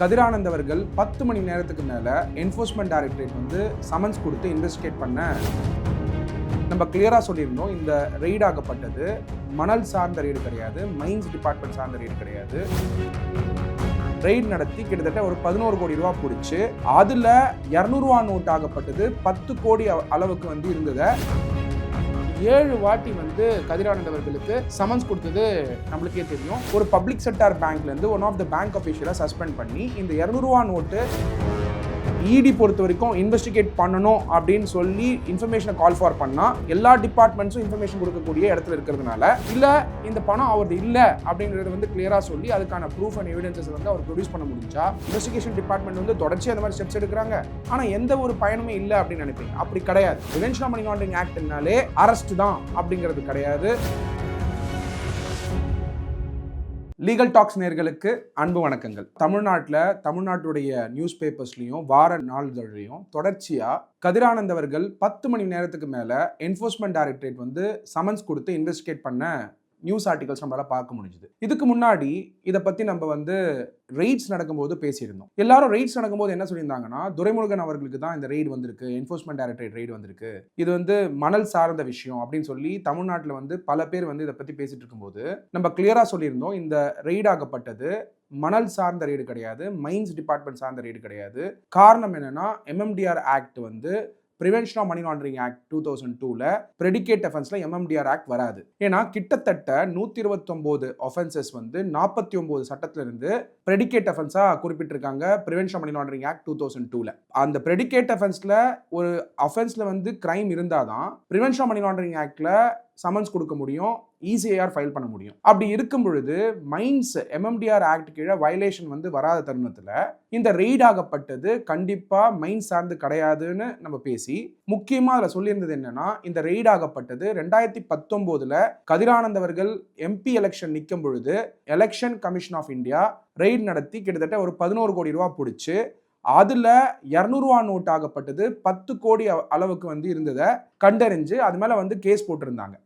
கதிரானந்த் அவர்கள் பத்து மணி நேரத்துக்கு மேலே என்ஃபோர்ஸ்மெண்ட் டைரக்டரேட் வந்து சமன்ஸ் கொடுத்து இன்வெஸ்டிகேட் பண்ண நம்ம கிளியராக சொல்லியிருந்தோம். இந்த ரெய்ட் ஆகப்பட்டது. மணல் சார்ந்த ரெய்டு கிடையாது. மைன்ஸ் டிபார்ட்மெண்ட் சார்ந்த ரெய்டு கிடையாது. ரெய்ட் நடத்தி கிட்டத்தட்ட ஒரு பதினோரு கோடி ரூபா பிடிச்சி அதில் இரநூறுவா நோட் ஆகப்பட்டது. பத்து கோடி அளவுக்கு வந்து இருந்ததை ஏழு வாட்டி வந்து கதிரானந்த் அவர்களுக்கு சமன்ஸ் கொடுத்தது நம்மளுக்கே தெரியும். ஒரு பப்ளிக் செக்டார் பேங்க்லேருந்து ஒன் ஆஃப் த பேங்க் அஃபீஷியலாக சஸ்பெண்ட் பண்ணி இந்த இரநூறுவா நோட்டு இடி பொறுத்த வரைக்கும் இன்வெஸ்டிகேட் பண்ணணும் அப்படின்னு சொல்லி இன்ஃபர்மேஷனை கால் ஃபார் பண்ணால் எல்லா டிபார்ட்மெண்ட்ஸும் இன்ஃபர்மேஷன் கொடுக்கக்கூடிய இடத்துல இருக்கிறதுனால இல்லை இந்த பணம் அவரது இல்லை அப்படிங்கிறத வந்து கிளியராக சொல்லி அதுக்கான ப்ரூஃப் அண்ட் எவிடன்சஸ் வந்து அவர் ப்ரொடியூஸ் பண்ண முடிஞ்சா இன்வெஸ்டிகேஷன் டிபார்ட்மெண்ட் வந்து தொடர்ச்சி அந்த மாதிரி ஸ்டெப்ஸ் எடுக்கிறாங்க. ஆனால் எந்த ஒரு பயனுமே இல்லை அப்படின்னு நினைப்பீங்க அப்படி கிடையாது. ப்ரிவென்ஷன் மணி லாண்டரிங் ஆக்ட்னாலே அரெஸ்ட் தான் அப்படிங்கிறது கிடையாது. லீகல் டாக்ஸ் நேர்களுக்கு அன்பு வணக்கங்கள். தமிழ்நாட்டில் தமிழ்நாட்டுடைய நியூஸ் பேப்பர்ஸ்லையும் வார நாளிதழ்லையும் தொடர்ச்சியாக கதிரானந்த் அவர்கள் பத்து மணி நேரத்துக்கு மேலே என்ஃபோர்ஸ்மெண்ட் டைரக்டரேட் வந்து சமன்ஸ் கொடுத்து இன்வெஸ்டிகேட் பண்ண நியூஸ் ஆர்டிகல்ஸ் நம்மளால பார்க்க முடிஞ்சுது. இதுக்கு முன்னாடி இதை பற்றி நம்ம வந்து ரெய்ட்ஸ் நடக்கும்போது பேசியிருந்தோம். எல்லாரும் ரெய்ட்ஸ் நடக்கும்போது என்ன சொல்லியிருந்தாங்கன்னா துரைமுருகன் அவர்களுக்கு தான் இந்த ரெய்டு வந்திருக்கு என்ஃபோர்ஸ்மெண்ட் டைரக்டரேட் ரெய்டு வந்திருக்கு. இது வந்து மணல் சார்ந்த விஷயம் அப்படின்னு சொல்லி தமிழ்நாட்டில் வந்து பல பேர் வந்து இதை பற்றி பேசிட்டு இருக்கும்போது நம்ம கிளியராக சொல்லியிருந்தோம் இந்த ரெய்டு ஆகப்பட்டது மணல் சார்ந்த ரெய்டு கிடையாது மைன்ஸ் டிபார்ட்மெண்ட் சார்ந்த ரெய்டு கிடையாது. காரணம் என்னன்னா எம்எம்டிஆர் ஆக்ட் வந்து prevention of money laundering act two thousand டூவில் ப்ரெடிகேட் அஃபென்ஸில் எம்எம்டிஆர் ஆக்ட் வராது. ஏன்னா கிட்டத்தட்ட நூற்றி இருபத்தொம்போது அஃபென்சஸ் வந்து நாற்பத்தி ஒம்பது சட்டத்திலிருந்து ப்ரெடிகேட் அஃபென்ஸாக குறிப்பிட்டிருக்காங்க prevention money laundering act two thousand டூவில் அந்த ப்ரெடிகேட் அஃபென்ஸில் ஒரு அஃபென்ஸில் வந்து கிரைம் இருந்தால் தான் ப்ரிவென்ஷன் மணி லாண்டரிங் ஆக்டில் சமன்ஸ் கொடுக்க முடியும் இசிஐஆர் ஃபைல் பண்ண முடியும். அப்படி இருக்கும் பொழுது மைன்ஸ் எம்எம்டிஆர் ஆக்ட் கீழே வயலேஷன் வந்து வராத தருணத்தில் இந்த ரெய்ட் ஆகப்பட்டது கண்டிப்பாக மைன்ஸ் சார்ந்து கிடையாதுன்னு நம்ம பேசி முக்கியமாக அதில் சொல்லியிருந்தது என்னன்னா இந்த ரெய்ட் ஆகப்பட்டது ரெண்டாயிரத்தி பத்தொம்போதில் கதிரானந்த் அவர்கள் எம்பி எலெக்ஷன் நிற்கும் பொழுது election commission of India raid நடத்தி கிட்டத்தட்ட ஒரு பதினோரு கோடி ரூபா பிடிச்சி அதில் இரநூறுவா நோட் ஆகப்பட்டது பத்து கோடி அளவுக்கு வந்து இருந்ததை கண்டறிஞ்சு அது மேலே வந்து கேஸ் போட்டிருந்தாங்க.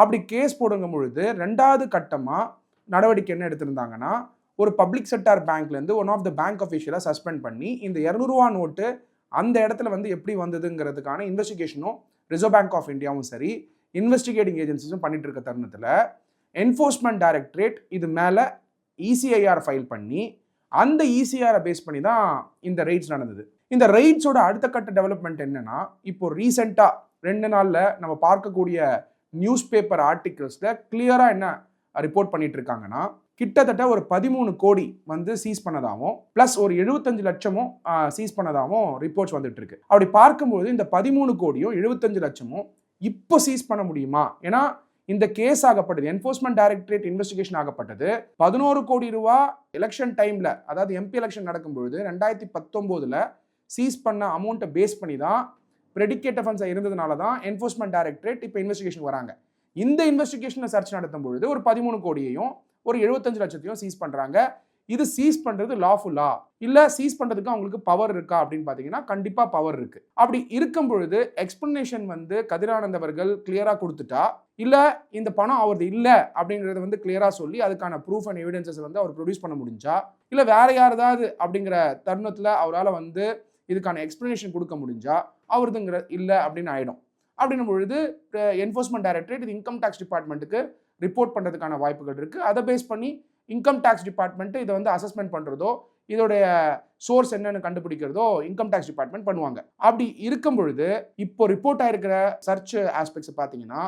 அப்படி கேஸ் போடுங்கும் பொழுது ரெண்டாவது கட்டமாக நடவடிக்கை என்ன எடுத்திருந்தாங்கன்னா ஒரு பப்ளிக் செக்டார் பேங்க்லேருந்து ஒன் ஆஃப் த பேங்க் அஃபீஷியலை சஸ்பெண்ட் பண்ணி இந்த இரநூறுவா நோட்டு அந்த இடத்துல வந்து எப்படி வந்ததுங்கிறதுக்கான இன்வெஸ்டிகேஷனும் ரிசர்வ் பேங்க் ஆஃப் இந்தியாவும் சரி இன்வெஸ்டிகேட்டிங் ஏஜென்சிஸும் பண்ணிட்டு இருக்க தருணத்தில் என்ஃபோர்ஸ்மெண்ட் டைரக்டரேட் இது மேலே இசிஐஆர் ஃபைல் பண்ணி அந்த இசிஆரை பேஸ் பண்ணி தான் இந்த ரைட்ஸ் நடந்தது. இந்த ரைட்ஸோட அடுத்த கட்ட டெவலப்மெண்ட் என்னன்னா இப்போ ரீசெண்டாக ரெண்டு நாளில் நம்ம பார்க்கக்கூடிய நியூஸ் பேப்பர் ஆர்டிகிள்ஸில் கிளியராக என்ன ரிப்போர்ட் பண்ணிட்டு இருக்காங்கன்னா கிட்டத்தட்ட ஒரு பதிமூணு கோடி வந்து சீஸ் பண்ணதாகவும் ப்ளஸ் ஒரு எழுபத்தஞ்சு லட்சமும் சீஸ் பண்ணதாகவும் ரிப்போர்ட்ஸ் வந்துட்டு இருக்கு அப்படி பார்க்கும்போது இந்த பதிமூணு கோடியும் எழுபத்தஞ்சு லட்சமும் இப்போ சீஸ் பண்ண முடியுமா? ஏன்னா இந்த கேஸ் ஆகப்பட்டது என்ஃபோர்ஸ்மெண்ட் டைரக்டரேட் இன்வெஸ்டிகேஷன் ஆகப்பட்டது பதினோரு கோடி ரூபா எலெக்ஷன் டைமில் அதாவது எம்பி எலெக்ஷன் நடக்கும்பொழுது ரெண்டாயிரத்தி பத்தொம்போதில் சீஸ் பண்ண அமௌண்ட்டை பேஸ் பண்ணி தான் ப்ரெடிகேட் அஃபென்ஸ் இருந்ததுனால தான் என்ஃபோர்ஸ்மெண்ட் டைரக்டரேட் இப்போ இன்வெஸ்டிகேஷன் வராங்க. இந்த இன்வெஸ்டிகேஷனில் சர்ச் நடத்தும் பொழுது ஒரு பதிமூணு கோடியையும் ஒரு எழுபத்தஞ்சு லட்சத்தையும் சீஸ் பண்ணுறாங்க இது சீஸ் பண்ணுறது லாஃபுல்லா இல்லை சீஸ் பண்ணுறதுக்கு அவங்களுக்கு பவர் இருக்கா? அப்படின்னு பார்த்தீங்கன்னா கண்டிப்பாக பவர் இருக்குது அப்படி இருக்கும் பொழுது எக்ஸ்பிளனேஷன் வந்து கதிரானந்த் அவர்கள் கிளியராக கொடுத்துட்டா? இல்லை இந்த பணம் அவரது இல்லை அப்படிங்கிறத வந்து கிளியராக சொல்லி அதுக்கான ப்ரூஃப் அண்ட் எவிடன்சஸ் வந்து அவர் ப்ரொடியூஸ் பண்ண முடிஞ்சா? இல்லை வேற யாராவது அப்படிங்கிற தருணத்தில் அவரால் வந்து இதுக்கான எக்ஸ்பிளனேஷன் கொடுக்க முடிஞ்சா? அவருதுங்கிற இல்லை அப்படின்னு ஆயிடும். அப்படின்னும் பொழுது என்ஃபோர்ஸ்மெண்ட் டைரக்டரேட் இது இன்கம் டேக்ஸ் டிபார்ட்மெண்ட்டுக்கு ரிப்போர்ட் பண்ணுறதுக்கான வாய்ப்புகள் இருக்குது அதை பேஸ் பண்ணி இன்கம் டேக்ஸ் டிபார்ட்மெண்ட்டு இதை வந்து அசஸ்மெண்ட் பண்ணுறதோ இதோடைய சோர்ஸ் என்னன்னு கண்டுபிடிக்கிறதோ இன்கம் டேக்ஸ் டிபார்ட்மெண்ட் பண்ணுவாங்க. அப்படி இருக்கும் பொழுது இப்போ ரிப்போர்ட் ஆயிருக்கிற சர்ச் ஆஸ்பெக்ட்ஸ் பார்த்தீங்கன்னா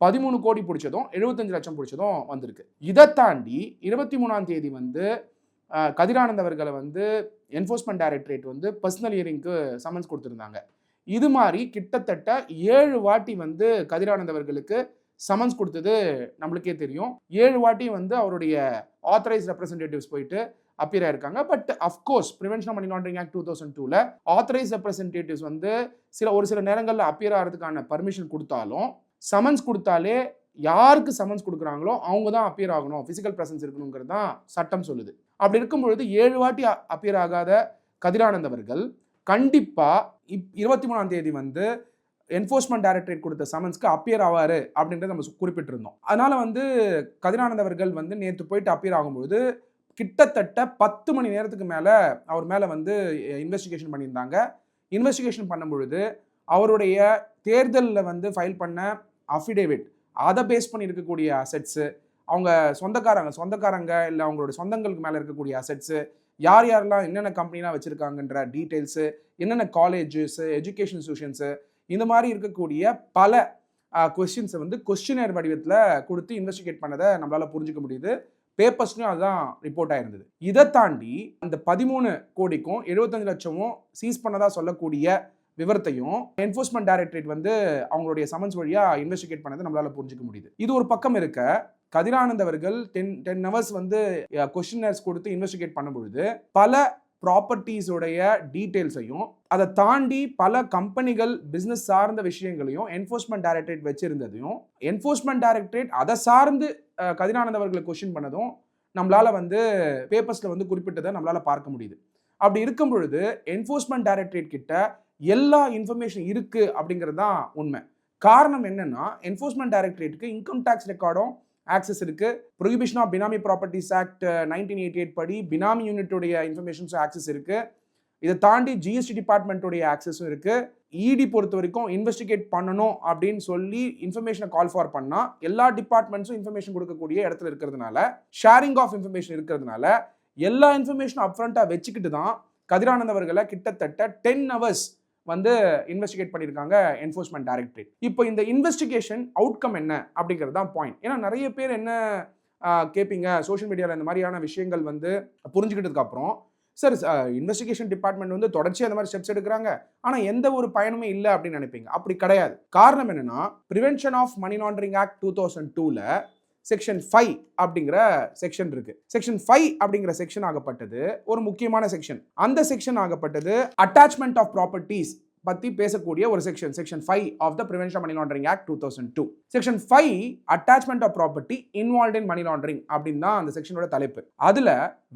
பதிமூணு கோடி பிடிச்சதும் எழுபத்தஞ்சு லட்சம் பிடிச்சதும் வந்திருக்கு. இதை தாண்டி இருபத்தி மூணாம் தேதி வந்து கதிரானந்த் அவர்களை வந்து என்ஃபோர்ஸ்மெண்ட் டைரக்டரேட் வந்து பர்சனல் இயரிங்க்கு சம்மன்ஸ் கொடுத்துருந்தாங்க. இது மாதிரி கிட்டத்தட்ட ஏழு வாட்டி வந்து கதிரானந்த் அவர்களுக்கு கொடுத்தது நம்மளுக்கே தெரியும். ஏழு வாட்டி வந்து அவருடைய ஆத்தரைஸ் ரெப்ரசன்டேட்டிவ்ஸ் போயிட்டு அப்பியர் ஆயிருக்காங்க. But of course prevention money laundering act two thousand டூவில் ஆத்தரைஸ் ரெப்ரசன்டேட்டிவ்ஸ் வந்து சில ஒரு சில நேரங்களில் அப்பியர் ஆகிறதுக்கான பர்மிஷன் கொடுத்தாலும் சமன்ஸ் கொடுத்தாலே யாருக்கு சமன்ஸ் கொடுக்குறாங்களோ அவங்க தான் அப்பியர் ஆகணும். ஃபிசிக்கல் ப்ரெசன்ஸ் இருக்கணுங்கிறது தான் சட்டம் சொல்லுது. அப்படி இருக்கும் பொழுது ஏழு வாட்டி அப்பியர் ஆகாத கதிரானந்த் அவர்கள் கண்டிப்பாக இப் இருபத்தி மூணாம் தேதி வந்து என்ஃபோர்ஸ்மெண்ட் டைரக்டரேட் கொடுத்த சமன்ஸ்க்கு அப்பியர் ஆவார் அப்படின்றத நம்ம குறிப்பிட்டிருந்தோம். அதனால் வந்து கதிரானந்த் அவர்கள் வந்து நேற்று போயிட்டு அப்பியர் ஆகும்பொழுது கிட்டத்தட்ட பத்து மணி நேரத்துக்கு மேலே அவர் மேலே வந்து இன்வெஸ்டிகேஷன் பண்ணியிருந்தாங்க. இன்வெஸ்டிகேஷன் பண்ணும்பொழுது அவருடைய தேர்தலில் வந்து ஃபைல் பண்ண அஃபிடேவிட் அதை பேஸ் பண்ணி இருக்கக்கூடிய அசெட்ஸு அவங்க சொந்தக்காரங்க சொந்தக்காரங்க இல்லை அவங்களோட சொந்தங்களுக்கு மேலே இருக்கக்கூடிய அசெட்ஸு யார் யாரெல்லாம் என்னென்ன கம்பெனிலாம் வச்சுருக்காங்கன்ற டீட்டெயில்ஸு என்னென்ன காலேஜஸ் எஜுகேஷன் இன்ஸ்டியூஷன்ஸு இந்த மாதிரி இருக்கக்கூடிய பல கொஸ்டின்ஸை வந்து கொஸ்டினர் வடிவத்தில் கொடுத்து இன்வெஸ்டிகேட் பண்ணதை நம்மளால் புரிஞ்சுக்க முடியுது. பேப்பர்ஸ்லையும் அதுதான் ரிப்போர்ட் ஆயிருந்தது. இதை தாண்டி அந்த பதிமூணு கோடிக்கும் எழுபத்தஞ்சு லட்சமும் சீஸ் பண்ணதாக சொல்லக்கூடிய விவரத்தையும் என்ஃபோர்ஸ்மெண்ட் டைரக்டரேட் வந்து அவங்களுடைய சமன்ஸ் வழியாக இன்வெஸ்டிகேட் பண்ணதை நம்மளால் புரிஞ்சுக்க முடியுது. இது ஒரு பக்கம் இருக்க கதிரானந்த் அவர்கள் டென் டென் ஹவர்ஸ் வந்து கொஸ்டினர்ஸ் கொடுத்து இன்வெஸ்டிகேட் பண்ணும் பொழுது பல ப்ராப்பர்ட்டிஸோடைய டீட்டெயில்ஸையும் அதை தாண்டி பல கம்பெனிகள் பிஸ்னஸ் சார்ந்த விஷயங்களையும் என்ஃபோர்ஸ்மெண்ட் டைரக்டரேட் வச்சிருந்ததையும் என்ஃபோர்ஸ்மெண்ட் டைரக்டரேட் அதை சார்ந்து கதிரானந்த் அவர்களை கொஸ்டின் பண்ணதும் நம்மளால வந்து பேப்பர்ஸில் வந்து குறிப்பிட்டதை நம்மளால் பார்க்க முடியுது. அப்படி இருக்கும் பொழுது என்ஃபோர்ஸ்மெண்ட் டைரக்டரேட் கிட்ட எல்லா இன்ஃபர்மேஷன் இருக்குது அப்படிங்கிறது தான் உண்மை. காரணம் என்னன்னா என்ஃபோர்ஸ்மெண்ட் டைரக்டரேட்டுக்கு இன்கம் டேக்ஸ் ரெக்கார்டும் ஆக்சஸ் இருக்குது prohibition of benami properties act nineteen eighty eight படி பினாமி யூனிட்டுடைய இன்ஃபர்மேஷன்ஸ் ஆக்சஸ் இருக்குது இதை தாண்டி ஜிஎஸ்டி டிபார்ட்மெண்ட்டுடைய ஆக்சஸும் இருக்குது இடி பொறுத்த வரைக்கும் இன்வெஸ்டிகேட் பண்ணணும் அப்படின்னு சொல்லி இன்ஃபர்மேஷனை கால் ஃபார் பண்ணால் எல்லா டிபார்ட்மெண்ட்ஸும் இன்ஃபர்மேஷன் கொடுக்கக்கூடிய இடத்துல இருக்கிறதுனால ஷேரிங் ஆஃப் இன்ஃபர்மேஷன் இருக்கிறதுனால எல்லா இன்ஃபர்மேஷனும் அப்ரண்ட்டாக வச்சுக்கிட்டு தான் கதிரானந்த் அவர்களை கிட்டத்தட்ட டென் ஹவர்ஸ் வந்து இன்வெஸ்டிகேட் பண்ணியிருக்காங்க என்ஃபோர்ஸ்மெண்ட் டைரக்டரேட் இப்போ இந்த இன்வெஸ்டிகேஷன் அவுட்கம் என்ன அப்படிங்கிறது தான் பாயிண்ட் ஏன்னா நிறைய பேர் என்ன கேட்பீங்க சோஷியல் மீடியாவில் இந்த மாதிரியான விஷயங்கள் வந்து புரிஞ்சுக்கிட்டதுக்கு அப்புறம் சார் இன்வெஸ்டிகேஷன் டிபார்ட்மெண்ட் வந்து தொடர்ச்சியாக அந்த மாதிரி ஸ்டெப்ஸ் எடுக்கிறாங்க. ஆனால் எந்த ஒரு பயனுமே இல்லை அப்படின்னு நினைப்பீங்க. அப்படி கிடையாது. காரணம் என்னன்னா prevention of money laundering act two thousand டூவில் செக்ஷன் ஃபைவ் அப்படிங்கிற செக்ஷன் இருக்கு. செக்ஷன் ஃபைவ் அப்படிங்கிற செக்ஷன் ஆகப்பட்டது ஒரு முக்கியமான செக்ஷன் அந்த செக்ஷன் ஆகப்பட்டது அட்டாச்மெண்ட் ஆஃப் ப்ராப்பர்ட்டிஸ் பத்தி பேசக்கூடிய ஒரு section section five of the prevention money laundering act two thousand two section five attachment of property involve in money laundering அப்படின்னு தான் அந்த செக்ஷனோட தலைப்பு. அதுல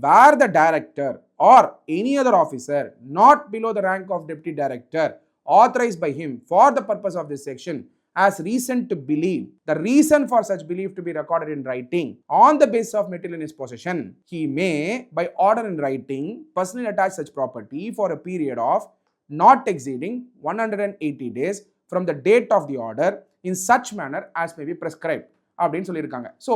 where the director or any other officer not below the rank of deputy director authorised by him for the purpose of this section has reason to believe the reason for such belief to be recorded in writing on the basis of material in his possession he may by order in writing personally attach such property for a period of not exceeding 180 days from the date of the order in such manner as may be prescribed அப்படின்னு சொல்லியிருக்காங்க so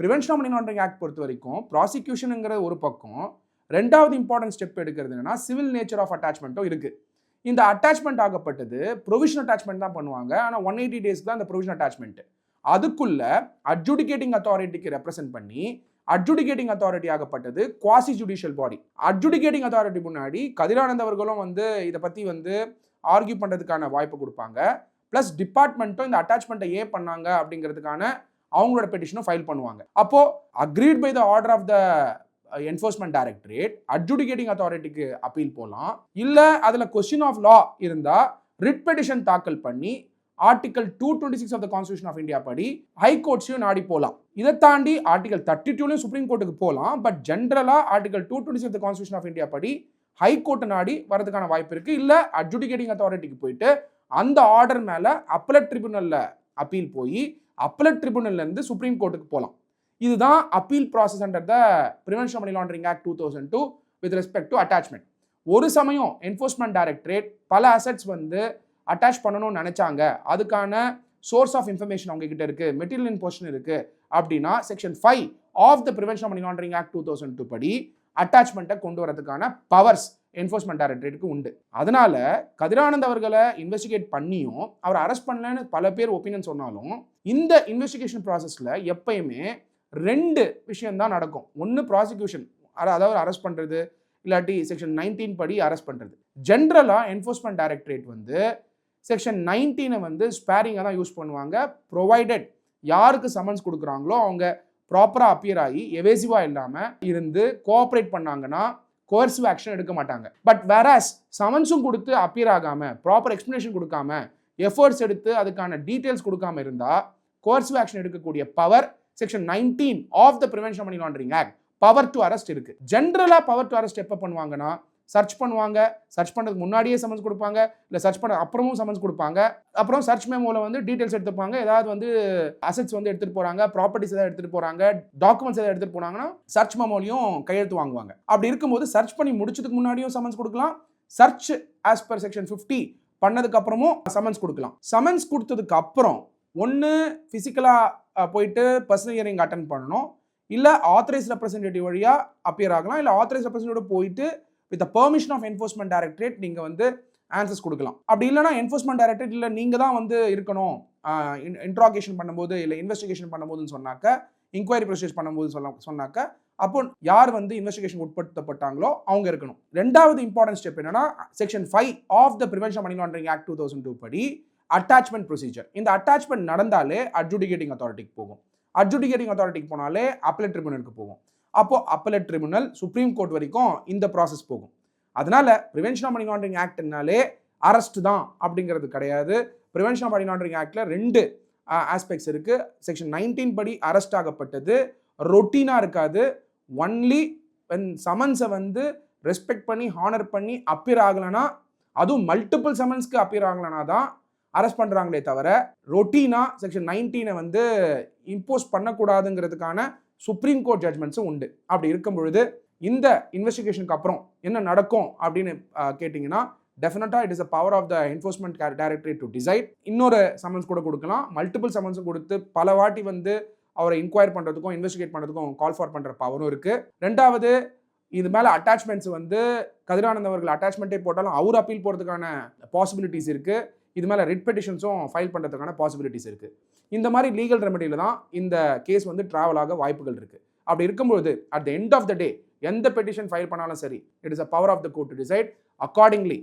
prevention of money laundering act பொறுத்த வரைக்கும் ப்ராசிக்யூஷனுங்கிற ஒரு பக்கம் ரெண்டாவது important step எடுக்கிறது என்னன்னா civil nature of அட்டாச்மெண்ட்டும் இருக்கு இந்த அட்டாச்மெண்ட் ஆகப்பட்டது ப்ரொவிஷன் அட்டாச்மெண்ட் தான் பண்ணுவாங்க. ஆனால் ஒன் எயிட்டி டேஸ்க்கு தான் அந்த ப்ரொவிஷன் அட்டாச்மெண்ட் அதுக்குள்ள அட்ஜுடிகேட்டிங் அத்தாரிட்டிக்கு ரெப்ரசென்ட் பண்ணி adjudicating authority ஆகப்பட்டது quasi judicial body adjudicating authority முன்னாடி கதிரானந்த் அவர்களும் வந்து இதை பற்றி வந்து ஆர்கியூ பண்ணுறதுக்கான வாய்ப்பு கொடுப்பாங்க. ப்ளஸ் டிபார்ட்மெண்ட்டும் இந்த அட்டாச்மெண்ட்டை ஏன் பண்ணாங்க அப்படிங்கிறதுக்கான அவங்களோட பெட்டிஷனும் ஃபைல் பண்ணுவாங்க. அப்போது aggrieved by the order of the enforcement directorate adjudicating அத்தாரிட்டிக்கு appeal போகலாம் இல்லை அதில் கொஸ்டின் ஆஃப் லா இருந்தால் ரிட் பெடிஷன் தாக்கல் பண்ணி article two twenty six of the constitution of India படி ஹை கோர்ட்ஸையும் நாடி போகலாம் இதை தாண்டி ஆர்டிகல் தேர்ட்டி டூலையும் சுப்ரீம் கோர்ட்டுக்கு போகலாம் பட் ஜென்ரலாக article two twenty six constitution of India படி ஹை கோர்ட்டை நாடி வரதுக்கான வாய்ப்பு இருக்குது இல்லை அட்ஜுடிகேட்டிங் அத்தாரிட்டிக்கு போயிட்டு அந்த ஆர்டர் மேலே அப்பலட் ட்ரிபியூனலில் அப்பீல் போய் அப்பலட் ட்ரிபியூனல்லேருந்து சுப்ரீம் கோர்ட்டுக்கு போகலாம் இதுதான் appeal process under the prevention money laundering act two thousand two with respect to attachment ஒரு சமயம் என்ஃபோர்ஸ்மெண்ட் டைரக்டரேட் பல அசெட்ஸ் வந்து அட்டாச் பண்ணணும்னு நினச்சாங்க. அதுக்கான சோர்ஸ் ஆஃப் இன்ஃபர்மேஷன் அவங்க கிட்ட மெட்டீரியல் இன் போர்ஷன் இருக்குது அப்படின்னா section five of the prevention money laundering act two thousand two படி அட்டாச்மெண்ட்டை கொண்டு வரதுக்கான பவர்ஸ் என்ஃபோர்ஸ்மெண்ட் டைரக்டரேட்டுக்கு உண்டு. அதனால கதிரானந்த் அவர்களை இன்வெஸ்டிகேட் பண்ணியும் அவர் அரெஸ்ட் பண்ணலன்னு பல பேர் ஒப்பீனியன் சொன்னாலும் இந்த இன்வெஸ்டிகேஷன் ப்ராசஸில் எப்பயுமே ரெண்டு விஷயம்தான் நடக்கும். ஒன்று ப்ராசிக்யூஷன் அதாவது அரெஸ்ட் பண்ணுறது இல்லாட்டி செக்ஷன் நைன்டீன் படி அரெஸ்ட் பண்ணுறது ஜென்ரலாக என்ஃபோர்ஸ்மெண்ட் டைரக்டரேட் வந்து செக்ஷன் நைன்டீனை வந்து ஸ்பேரிங்காக தான் யூஸ் பண்ணுவாங்க. ப்ரொவைடட் யாருக்கு சமன்ஸ் கொடுக்குறாங்களோ அவங்க ப்ராப்பராக அப்பியர் ஆகி எவேசிவாக இல்லாமல் இருந்து கோஆப்ரேட் பண்ணாங்கன்னா கோர்சிவ் ஆக்ஷன் எடுக்க மாட்டாங்க. பட் வேறாஸ் சமன்ஸும் கொடுத்து அப்பியர் ஆகாமல் ப்ராப்பர் எக்ஸ்ப்ளனேஷன் கொடுக்காம எஃபர்ட்ஸ் எடுத்து அதுக்கான டீட்டெயில்ஸ் கொடுக்காம இருந்தால் கோர்சிவ் ஆக்ஷன் எடுக்கக்கூடிய power section nineteen of the prevention money laundering act power to arrest இருக்கு. ஜென்ரலாக பவர் டு அரெஸ்ட் எப்போ பண்ணுவாங்கன்னா சர்ச் பண்ணுவாங்க சர்ச் பண்ணுறதுக்கு முன்னாடியே சமன்ஸ் கொடுப்பாங்க இல்லை சர்ச் பண்ண அப்புறமும் சமன்ஸ் கொடுப்பாங்க. அப்புறம் சர்ச் மெமோவில் வந்து டீட்டெயில்ஸ் எடுத்துப்பாங்க ஏதாவது வந்து அசெட்ஸ் வந்து எடுத்துகிட்டு போகிறாங்க ப்ராப்பர்ட்டிஸ் ஏதாவது எடுத்துகிட்டு போகிறாங்க டாக்குமெண்ட்ஸ் ஏதாவது எடுத்துகிட்டு போனாங்கன்னா சர்ச் மெமோலையும் கையெழுத்து வாங்குவாங்க. அப்படி இருக்கும்போது சர்ச் பண்ணி முடிச்சதுக்கு முன்னாடியும் சமன்ஸ் கொடுக்கலாம். Search as per section fifty பண்ணதுக்கு அப்புறமும் கொடுக்கலாம். சமன்ஸ் கொடுத்ததுக்கு அப்புறம் ஒன்று ஃபிசிக்கலாக போயிட்டு பர்சனல் ஹியரிங் அட்டன் பண்ணணும். இல்லை ஆத்தரைஸ் ரெப்ரசன்டேட்டிவ் வழியாக அப்பியர் ஆகலாம். இல்லை ஆத்தரைஸ் ரெப்ரசன்டேட்டிவ் போயிட்டு with permission of enforcement directorate நீங்கள் வந்து ஆன்சர்ஸ் கொடுக்கலாம். அப்படி இல்லைனா என்ஃபோர்ஸ்மெண்ட் டைரக்டரேட் இல்லை நீங்கள் தான் வந்து இருக்கணும். இன்ட்ராகேஷன் பண்ணும்போது இல்லை இன்வெஸ்டிகேஷன் பண்ணும்போதுன்னு சொன்னாக்க இன்கொயரி ப்ரொசீஸ் பண்ணும்போது சொல்ல சொன்னாக்க அப்போ யார் வந்து இன்வெஸ்டிகேஷன் உட்படுத்தப்பட்டாங்களோ அவங்க இருக்கணும். ரெண்டாவது இம்பார்ட்டன்ட் ஸ்டெப் என்னன்னா section five of the prevention money laundering act two thousand two படி அட்டாச்மெண்ட் ப்ரொசீஜர் இந்த அட்டாச்மெண்ட் நடந்தாலே அட்ஜுடிகேட்டிங் அத்தாரிட்டிக்கு போகும். அட்ஜுடிகேட்டிங் அத்தாரிட்டிக்கு போனாலே அப்பலட் ட்ரிபியூனலுக்கு போகும். அப்போ அப்பலட் ட்ரிபியூனல் சுப்ரீம் கோர்ட் வரைக்கும் இந்த ப்ராசஸ் போகும். அதனால் ப்ரிவென்ஷன் ஆஃப் மணி லாண்டரிங் ஆக்ட்னாலே அரெஸ்ட் தான் அப்படிங்கிறது கிடையாது. ப்ரிவென்ஷன் ஆஃப் மணி லாண்டரிங் ஆக்டில் ரெண்டு ஆஸ்பெக்ட்ஸ் இருக்குது செக்ஷன் நைன்டீன் படி அரெஸ்ட் ஆகப்பட்டது. ரொட்டீனாக இருக்காது. ஒன்லி வென் சமன்ஸை வந்து ரெஸ்பெக்ட் பண்ணி ஹானர் பண்ணி அப்பியர் ஆகலைன்னா அதுவும் மல்டிபிள் சமன்ஸ்க்கு அப்பியர் ஆகலைனா தான் அரெஸ்ட் பண்ணுறாங்களே தவிர ரொட்டீனா செக்ஷன் நைன்டீனை வந்து இம்போஸ் பண்ணக்கூடாதுங்கிறதுக்கான சுப்ரீம் கோர்ட் ஜட்மெண்ட்ஸும் உண்டு. அப்படி இருக்கும் பொழுது இந்த இன்வெஸ்டிகேஷனுக்கு அப்புறம் என்ன நடக்கும் அப்படின்னு கேட்டிங்கன்னா டெஃபினட்டாக it is a power of the enforcement directorate to decide இன்னொரு சமன்ஸ் கூட கொடுக்கலாம். மல்டிபிள் சமன்ஸும் கொடுத்து பல வாட்டி வந்து அவரை இன்கொயர் பண்ணுறதுக்கும் இன்வெஸ்டிகேட் பண்ணுறதுக்கும் கால் ஃபார் பண்ணுற பவரும் இருக்குது ரெண்டாவது இது மேலே அட்டாச்மெண்ட்ஸ் வந்து கதிரானந்த் அவர்கள் அட்டாச்மெண்ட்டே போட்டாலும் அவர் அப்பீல் போகிறதுக்கான பாசிபிலிட்டிஸ் இருக்குது இது மேலே ரிட் பெட்டிஷன்ஸும் ஃபைல் பண்ணுறதுக்கான பாசிபிலிட்டிஸ் இருக்குது இந்த மாதிரி லீகல் ரெமெடியில் தான் இந்த கேஸ் வந்து ட்ராவல் ஆக வாய்ப்புகள் இருக்குது அப்படி இருக்கும்பொழுது at the end of the day எந்த பெட்டிஷன் ஃபைல் பண்ணாலும் சரி it is a power of the court to decide accordingly